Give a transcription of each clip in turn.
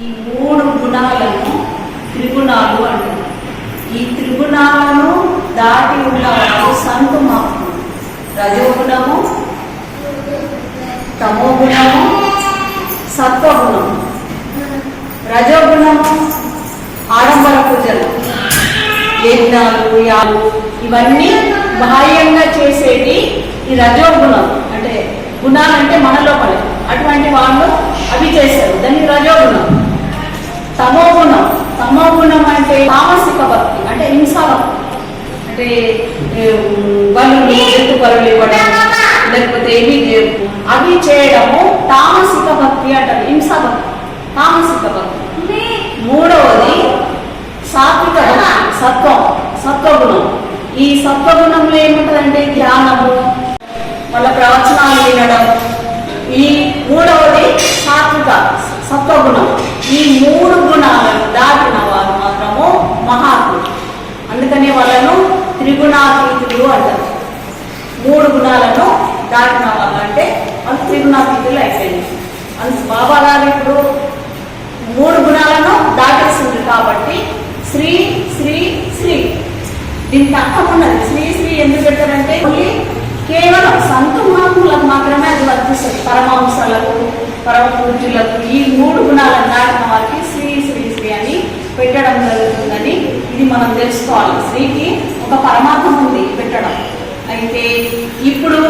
ఈ మూడు గుణాలను త్రిగుణాలు అంటారు. ఈ త్రిగుణాలను దాటి ఉన్నవారు సంతు మాత్రం. రజోగుణము తమోగుణము సత్వగుణము. రజోగుణము ఆడంబర పూజలు. యజ్ఞాలు యాలు ఇవన్నీ బాహ్యంగా చేసేది ఈ రజోగుణం. అంటే గుణాలంటే మన లోపలే అటువంటి వాళ్ళు అవి చేస్తారు దాన్ని రజోగుణం. తమోగుణం. తమోగుణం అంటే తామసిక భక్తి అంటే హింసా భక్తి. అంటే బలు జంతు బలు ఇవ్వడం లేకపోతే ఏమి అవి చేయడము తామసిక భక్తి అంటారు హింసా భక్తి తామసిక భక్తి. మూడవది సాత్విక భక్తి సత్వం సత్వగుణం. ఈ సత్వగుణంలో ఏముంటుందంటే ధ్యానము వాళ్ళ ప్రవచనాలు వినడం. ఈ మూడవది సాత్విక సత్వగుణం. ఈ మూడు గుణాలను దాటిన వారు మాత్రము మహాత్ములు అందుకనే వాళ్ళను త్రిగుణాతీతులు అంటారు మూడు గుణాలను దాటిన అంటే అంత త్రిగుణాతీతులు అయిపోయింది. అందు బాబా గారు ఇప్పుడు మూడు గుణాలను దాటేసింది కాబట్టి శ్రీ శ్రీ శ్రీ. దీనికి అర్థం ఉన్నది. శ్రీ శ్రీ ఎందుకు పెట్టారంటే కేవలం సంత మహాత్ములకు మాత్రమే అది వర్తిస్తుంది. పరమాంశాలకు పరమ పూజ్యులకు ఈ మూడు గుణాలను దాటిన వారికి శ్రీ శ్రీ శ్రీ అని పెట్టడం జరుగుతుందని ఇది మనం తెలుసుకోవాలి. శ్రీకి ఒక పరమాత్మ ఉంది పెట్టడం. అయితే ఇప్పుడు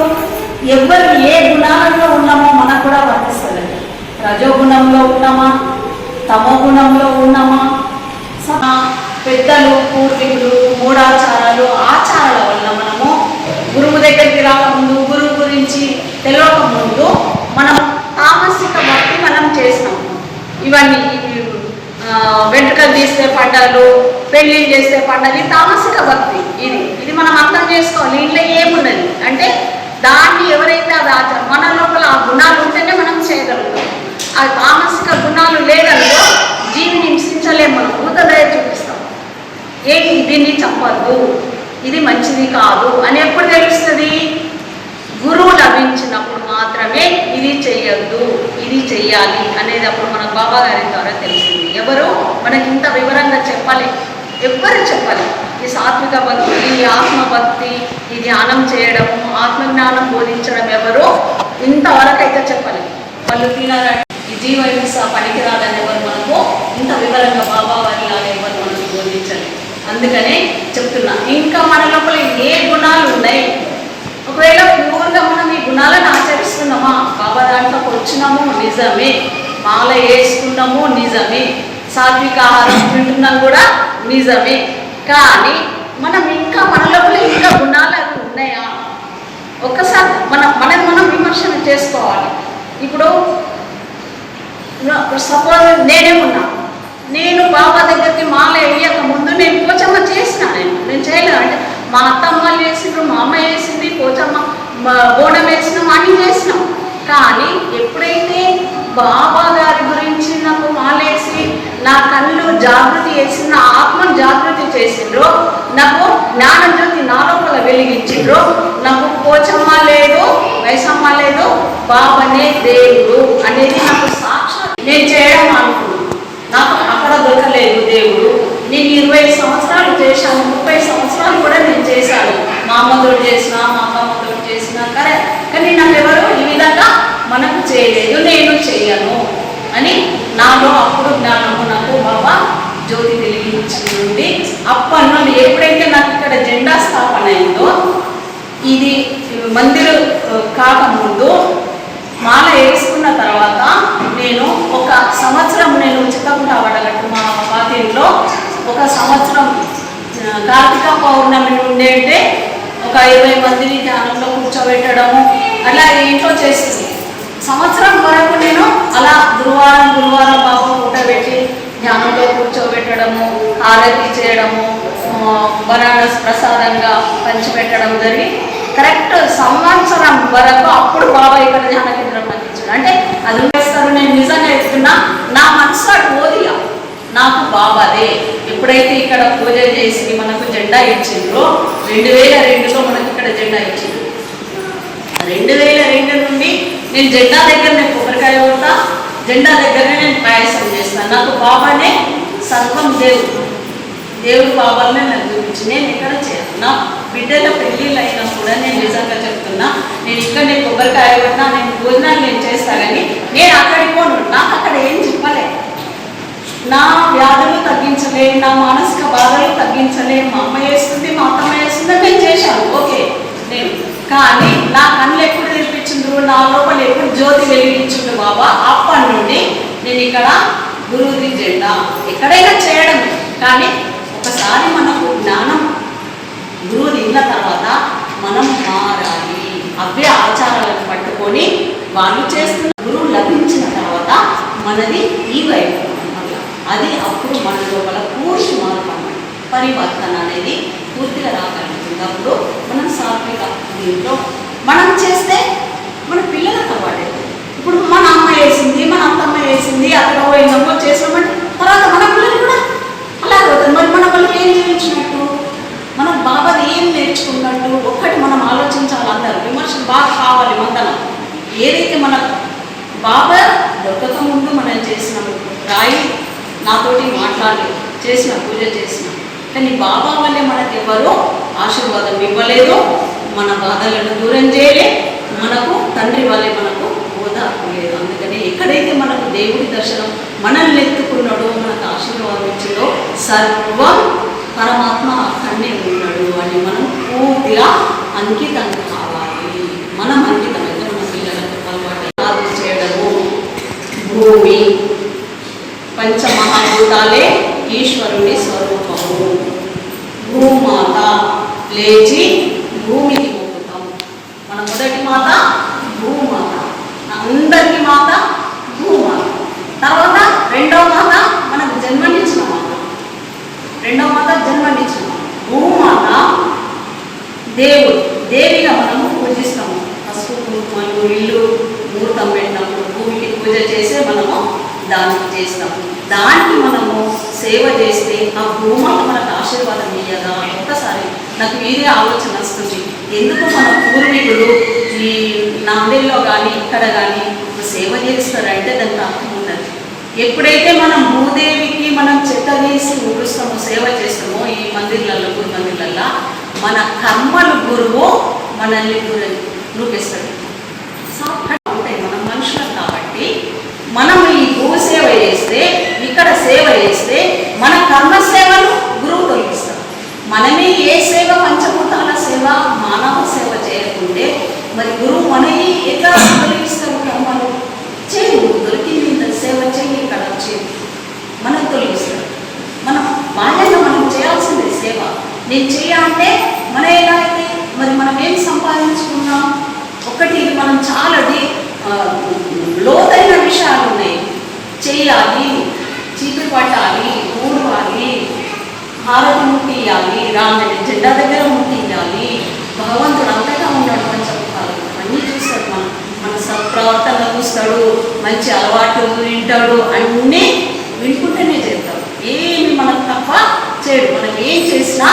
ఎవరు ఏ గుణాలలో ఉన్నామో మనకు కూడా వర్తిస్తుంది. రజోగుణంలో ఉన్నామా? తమో గుణంలో ఉన్నామా? సమా పెద్దలు పూర్వీకులు మూఢాచారాలు ఆచారాల వల్ల మనము గురువు దగ్గరికి రాకముందు గురువు గురించి తెలియక ముందు మనం తామసిక భక్తి మనం చేసినాము. ఇవన్నీ వెంట్రుకలు తీస్తే పండగలు పెళ్ళిళ్ళు చేస్తే పండగలు తామసిక భక్తి ఇది. ఇది మనం అర్థం చేసుకోవాలి. ఇంట్లో ఏమున్నది? అంటే దాన్ని ఎవరైతే అది మన లోపల ఆ గుణాలు ఉంటేనే మనం చేయగలుగుతాం. ఆ తామసిక గుణాలు లేదనుకో జీవిని హింసించలేము మనం భూతదయ చూపిస్తాం. ఏంటి దీన్ని చెప్పద్దు ఇది మంచిది కాదు అని ఎప్పుడు తెలుస్తుంది? గురువు లభించినప్పుడు మాత్రమే ఇది చెయ్యొద్దు ఇది చెయ్యాలి అనేది అప్పుడు మనకు బాబా గారి ద్వారా తెలిసింది ఎవరు? మనకి ఇంత వివరంగా చెప్పాలి. ఎవ్వరు చెప్పాలి ఈ సాత్విక భక్తి ఈ ఆత్మభక్తి ఈ ధ్యానం చేయడం ఆత్మజ్ఞానం బోధించడం ఎవరో ఇంతవరకు అయితే చెప్పాలి. వాళ్ళు తినాలని ఈ జీవ హింస ఎవరు మనకు ఇంత వివరంగా బాబా వారి లాగా ఎవరు మనకు బోధించాలి. అందుకనే చెప్తున్నా ఇంకా మన లోపల ఏ గుణాలు ఉన్నాయి? ఒకవేళ పూర్గా మనం ఈ గుణాలను ఆచరిస్తున్నామా? బాబా దాంట్లోకి వచ్చినాము నిజమే. మాల వేసుకున్నాము నిజమే. సాత్విక ఆహారం తింటున్నాం కూడా నిజమే. కానీ మనం ఇంకా మన లోపల ఇంకా గుణాలు అవి ఉన్నాయా? ఒక్కసారి మన మనం మనం విమర్శన చేసుకోవాలి. ఇప్పుడు సపోజ్ నేనే ఉన్నా. నేను బాబా దగ్గరికి మాల వేయక ముందు నేను పోచమ్మ చేసిన నేను. నేను చేయలేదు? అంటే మా అత్తమ్మ చేసిండ్రు మా అమ్మ వేసింది పోచమ్మ మా బోనం వేసినాం అన్నీ చేసినాం. కానీ ఎప్పుడైతే బాబా గారి గురించి నాకు మాలేసి నా కళ్ళు జాగృతి చేసి నా ఆత్మను జాగృతి చేసిండ్రో నాకు జ్ఞానజ్యోతి నా లోపల వెలిగించిండ్రో నాకు పోచమ్మ లేదు వైసమ్మ లేదు బాబనే దేవుడు అనేది నాకు సాక్షాత్ నేను చేయడం అనుకున్నాను నాకు అక్కడ దొరకలేదు దేవుడు. నేను ఇరవై సంవత్సరాలు చేశాను ముప్పై సంవత్సరాలు కూడా నేను చేశాను. మా అమ్మతోడు చేసిన మా అమ్మమ్మతోడు చేసిన కానీ కానీ నాకు ఎవరు ఈ విధంగా మనకు చేయలేదు నేను చేయను అని నాలో అప్పుడు జ్ఞానము నాకు బాబా జ్యోతి బీచ్ నుండి ఎప్పుడైతే నాకు ఇక్కడ జెండా స్థాపన అయిందో ఇది మందిరం కాకముందు మాల వేసుకున్న తర్వాత నేను ఒక సంవత్సరం నేను చిత్తకుండా పడగట్టు మా వాతిలో ఒక సంవత్సరం కార్తీక పౌర్ణమి నుండి అంటే ఒక ఇరవై మందిని ధ్యానంలో కూర్చోబెట్టడము అలా ఇంట్లో చేస్తుంది. సంవత్సరం వరకు నేను అలా గురువారం గురువారం బాబు కూడబెట్టి జ్ఞానంలో కూర్చోబెట్టడము హారతి చేయడము ఆ, బనారస్ ప్రసాదంగా పంచిపెట్టడం జరిగి కరెక్ట్ సంవత్సరం వరకు అప్పుడు బాబా ఇక్కడ ధ్యాన కేంద్రం అందించాడు. అంటే అది వేస్తారు నేను నిజంగా చెప్తున్నా నా మనసు అటు ఓదిగా నాకు బాబాదే ఎప్పుడైతే ఇక్కడ పూజ చేసి మనకు జెండా ఇచ్చిండ్రో రెండు వేల రెండులో మనకు ఇక్కడ జెండా ఇచ్చింది రెండు వేల రెండు నుండి నేను జెండా దగ్గర నేను కొబ్బరికాయ కొడతా జెండా దగ్గరనే నేను పాయసం నాకు బాబానే సర్వం దేవుడు దేవుడు బాబాలనే నాకు చూపించి నేను ఇక్కడ చేస్తున్నా బిడ్డల పెళ్ళిళ్ళు అయినా కూడా నేను నిజంగా చెప్తున్నా నేను ఇక్కడ నేను కొబ్బరికాయ కొట్టినా నేను భోజనాలు నేను చేస్తానని నేను అక్కడికి పోను నాకు అక్కడ ఏం చెప్పలే. నా వ్యాధులు తగ్గించలే నా మానసిక బాధలు తగ్గించలే. మా అమ్మ చేస్తుంది మా అత్తమ్మ చేస్తుంది నేను చేశాను. ఓకే నేను. కానీ నా కళ్ళు ఎప్పుడు తెరిపించిండ్రు నా లోపల ఎప్పుడు జ్యోతి వెలిగించుండు బాబా? అప్పటి నుండి నేను ఇక్కడ గురువుది జెండా ఎక్కడైనా చేయడం. కానీ ఒకసారి మనకు జ్ఞానం గురువు తిన్న తర్వాత మనం మారాలి. అవే ఆచారాలను పట్టుకొని వాళ్ళు చేస్తున్న గురువు లభించిన తర్వాత మనది ఈ వైపు అన్నమాట. అది అప్పుడు మన లోపల పూర్తి మార్పు అన్నమాట. పరివర్తన అనేది పూర్తిగా రాగలుగుతుంది. అప్పుడు మనం సాత్విక దీంట్లో మనం చేస్తే మన పిల్లలకు అలవాటు ఇప్పుడు మన అమ్మ వేసింది చేసింది అత్తమ్మ వేసింది అక్కడ పోయినప్పుడు చేసామంటే తర్వాత మన పిల్లలు కూడా అలా అవుతుంది మరి మన పిల్లలు ఏం చేయించినట్టు? మనం బాబాది ఏం నేర్చుకున్నట్టు? ఒక్కటి మనం ఆలోచించాలి అందరూ విమర్శలు బాగా కావాలి మందన. ఏదైతే మన బాబా దొరకక ముందు మనం చేసిన రాయి నాతోటి మాట్లాడి చేసిన పూజ చేసిన కానీ బాబా వల్లే మనకు ఎవరో ఆశీర్వాదం ఇవ్వలేదు. మన బాధలను దూరం చేయలే. మనకు తండ్రి వల్లే మనకు హోదా లేదు. ఎక్కడైతే మనకు దేవుడి దర్శనం మనల్ని ఎత్తుకున్నాడో మనకు ఆశీర్వాదం ఇచ్చిందో సర్వం పరమాత్మ అక్కడనే ఉన్నాడు అని మనం పూర్తిగా అంకితం కావాలి. మనం అంకితమైతే మన పిల్లలకు అలవాటు సాధన చేయడము. భూమి పంచమహాభూతాలే ఈశ్వరుని స్వరూపము. భూమాత లేచి భూమికి పోతాం మన మొదటి మాత భూమాత అందరికి మాత భూమాత తర్వాత రెండవ మాత మనకు జన్మనిచ్చిన మాత రెండవ మాత జన్మనిచ్చిన మాత. భూమాత దేవుడు దేవిగా మనము పూజిస్తాము పసుపు కుంకుమలు ఇల్లు ముహూర్తం పెట్టినప్పుడు భూమికి పూజ చేసే మనము దానికి చేస్తాము దానికి మనము సేవ చేస్తే ఆ భూమాత మనకు ఆశీర్వాదం ఇయ్యదా? ఒక్కసారి నాకు మీరే ఆలోచన వస్తుంది. ఎందుకు మన పూర్వీకులు ఈ నాందేల్లో కానీ ఇక్కడ కానీ సేవ చేస్తారంటే దానికి అర్థం ఉన్నది. ఎప్పుడైతే మనం భూదేవికి మనం చెత్త వేసి ఊరుస్తామో సేవ చేస్తామో ఈ మందిర్లలో గురు మందిర్లలో మన కర్మలు గురువు మనల్ని గురు రూపిస్తాడు సాఫ్ట్గా ఉంటాయి మనం మనుషులం కాబట్టి మనం ఈ భూ సేవ చేస్తే ఇక్కడ సేవ చేస్తే మన కర్మ సేవలు గురువు తొలగిస్తారు మనమే ఏ సేవ పంచభూతాల సేవ మానవ సేవ చేయకుంటే మరి గురువు మనల్ని ఎట్లా తొలగిస్తారు కర్మలు చేయి దొరికింది ఇంత సేవ చేయి ఇక్కడ చేయి మనం తొలగిస్తారు మనం బాధ్యత మనం చేయాల్సిందే సేవ. నేను చేయాలంటే మన ఎలా అయితే మరి మనం ఏం సంపాదించుకున్నాం? ఒకటి మనం చాలా లోతైన విషయాలు ఉన్నాయి. చేయాలి చీపురు పట్టాలి ఊడవాలి హారతి ముట్టియాలి రామని జెండా దగ్గర ముట్టియాలి భగవంతుడు అంతగా ఉన్నాడు పంచముఖాలు అన్నీ చూస్తాడు మనం మన సత్ప్రవర్తన చూస్తాడు మంచి అలవాట్లు వింటాడు అన్నీ వినుకుంటేనే చేస్తాడు. ఏమి మనకు తప్ప చేయడు. మనం ఏం చేసినా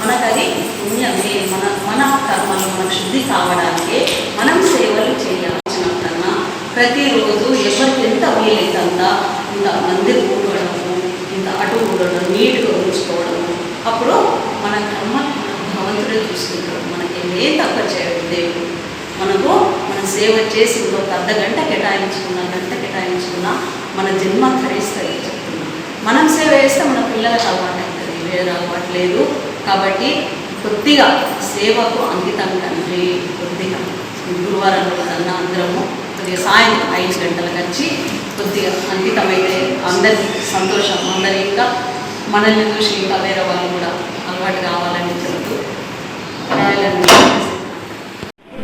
మనకు అది పుణ్యమే. మన మన కర్మలు మన శుద్ధి కావడానికి మనం సేవలు చేయాల్సిన కన్నా ప్రతిరోజు ఎవరికి ఎంత వీలైతంతా ఇంత మంది కూడడము ఇంత అటు కూడడం నీట్గా ఉంచుకోవడము. అప్పుడు మన కర్మ భగవంతుడే చూసుకుంటాడు. మనకి ఏం తక్కువ చేయడం దేవుడు. మనకు సేవ చేసి ఒక అర్ధ గంట కేటాయించుకున్నా గంట కేటాయించుకున్నా మన జన్మ ధరిస్తాయి చెప్తున్నా. మనం సేవ చేస్తే మన పిల్లలకు అలవాటు అవుతుంది వేరే అలవాటు లేదు. కాబట్టి కొద్దిగా సేవకు అంకితం తండ్రి కొద్దిగా గురువారం రోజన్నా అందరము కొద్దిగా సాయంత్రం ఐదు గంటలకు వచ్చి కొద్దిగా అంకితమైతే అందరి సంతోషం అందరి ఇంకా మనల్ని చూసి ఇంకా వేరే వాళ్ళు కూడా అలవాటు కావాలని చెబుతూ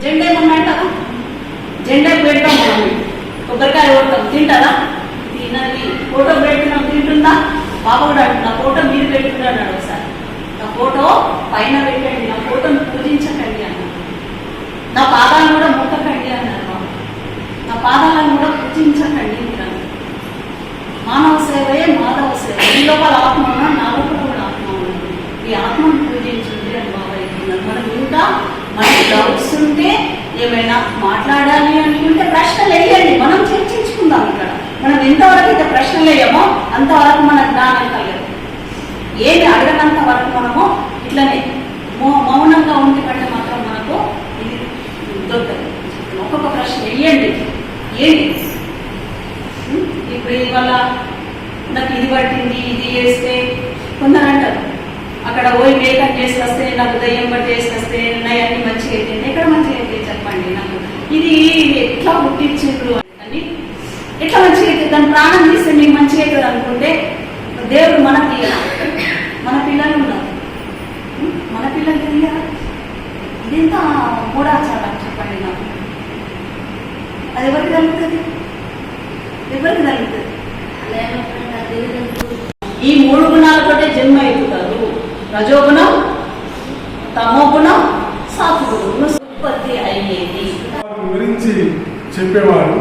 జెండే జెండా ఏమన్నా జెండా పెడతాం మనం. కొబ్బరికాయ కొడతాం. తింటారా? తినది ఫోటో పెడుతున్నాం. తింటుందా? బాబా కూడా నా ఫోటో మీరు పెట్టుకున్నాడు ఒకసారి నా ఫోటో పైన పెట్టండి. నా ఫోటోని పూజించకండి అన్నాడు. నా పాదాలను కూడా ముట్టకండి అన్నారు బాబు. నా పాదాలను కూడా పూజించకండి అన్నారు మానవ సేవయే మాధవ సేవ. ఈ లోపల ఆత్మ ఉన్నా నా లోపల కూడా ఆత్మ ఉన్నది ఈ ఆత్మను పూజించండి అని బాబా మనం ఇంకా మనకి డౌట్స్ ఉంటే ఏమైనా మాట్లాడాలి అనుకుంటే ప్రశ్నలు వేయండి. మనం చర్చించుకుందాం ఇక్కడ. మనం ఎంతవరకు అయితే ప్రశ్నలు వేయమో అంతవరకు మన జ్ఞానం కలగదు ఏది అడగనంత వరకు మనము ఇట్లనే మౌ- మౌనంగా ఉండి కంటే మాత్రం మనకు ఇది దొరకదు. ఒక్కొక్క ప్రశ్న వేయండి. ఏంటి ఇప్పుడు ఇవాళ నాకు ఇది పట్టింది ఇది చేస్తే కొందరు అంటారు అక్కడ పోయి మేకప్ చేసి వస్తే నాకు దయ్యం పట్టి చేసి వస్తే నా అన్ని మంచిగా అయిపోయింది. ఎక్కడ మంచిగా నాకు ఇది ఎట్లా పుట్టించిండ్రు అని. ఎట్లా మంచిగా అయితే దాని ప్రాణం తీస్తే మీకు మంచిగా అవుతుంది అనుకుంటే దేవుడు మన పిల్ల మన పిల్లలు ఉన్నారు. మన పిల్లలు తెలియాలి ఇదెంత మూడాచారం చెప్పండి నాకు. అది ఎవరికి కలుగుతుంది? ఎవరికి కలుగుతుంది? ఈ మూడు గుణాలతోటే జన్మ ఎదుగుతారు రజోగుణం తమోగుణం సాత్విగుణం ఉత్పత్తి అయ్యేది వారి గురించి చెప్పేవారు.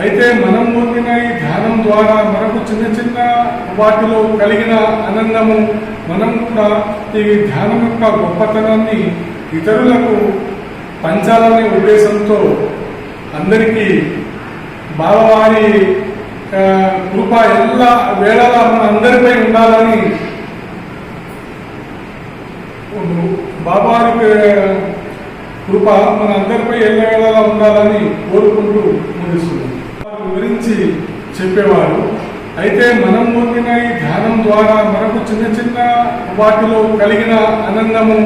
అయితే మనం పొందిన ఈ ధ్యానం ద్వారా మనకు చిన్న చిన్న వాటిలో కలిగిన ఆనందము మనం కూడా ఈ ధ్యానం యొక్క గొప్పతనాన్ని ఇతరులకు పంచాలనే ఉద్దేశంతో అందరికీ బాలవారి కృప ఎలా వేళలా మన అందరిపై ఉండాలని బాబాకి కృప మన అందరిపై ఎల్లవేళలా ఉండాలని కోరుకుంటూ ముగిస్తున్నాం వారి గురించి చెప్పేవారు అయితే మనం పొందిన ఈ ధ్యానం ద్వారా మనకు చిన్న చిన్న వాటిలో కలిగిన ఆనందము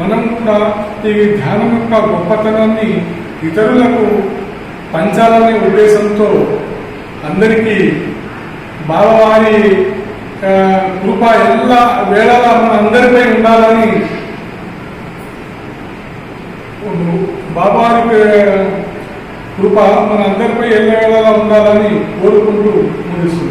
మనం కూడా ఈ ధ్యానం యొక్క గొప్పతనాన్ని ఇతరులకు పంచాలనే ఉద్దేశంతో అందరికీ బాలవారి కృప ఎల్ల వేళలా మన అందరిపై ఉండాలని బాబాకి కృప మన అందరిపై ఎల్లవేళలా ఉండాలని కోరుకుంటూ ముగిస్తుంది